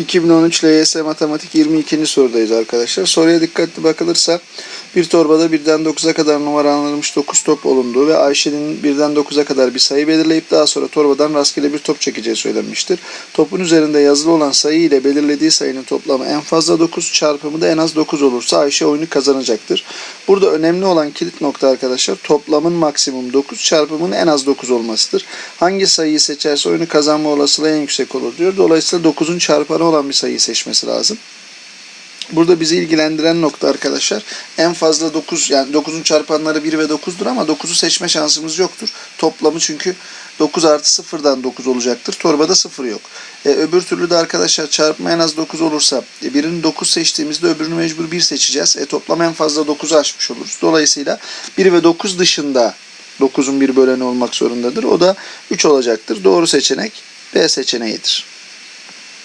2013 LYS Matematik 22. sorudayız arkadaşlar. Soruya dikkatli bakılırsa bir torbada birden 9'a kadar numaralanmış 9 top olunduğu ve Ayşe'nin birden 9'a kadar bir sayı belirleyip daha sonra torbadan rastgele bir top çekeceği söylenmiştir. Topun üzerinde yazılı olan sayı ile belirlediği sayının toplamı en fazla 9 çarpımı da en az 9 olursa Ayşe oyunu kazanacaktır. Burada önemli olan kilit nokta arkadaşlar toplamın maksimum 9 çarpımın en az 9 olmasıdır. Hangi sayıyı seçerse oyunu kazanma olasılığı en yüksek olur diyor. Dolayısıyla 9'un çarpanı olan bir sayıyı seçmesi lazım. Burada bizi ilgilendiren nokta arkadaşlar en fazla 9 yani 9'un çarpanları 1 ve 9'dur ama 9'u seçme şansımız yoktur. Toplamı çünkü 9 artı 0'dan 9 olacaktır. Torbada 0 yok. E, öbür türlü de arkadaşlar çarpma en az 9 olursa e, birini 9 seçtiğimizde öbürünü mecbur 1 seçeceğiz. E, toplam en fazla 9'u aşmış oluruz. Dolayısıyla 1 ve 9 dışında 9'un bir böleni olmak zorundadır. O da 3 olacaktır. Doğru seçenek B seçeneğidir.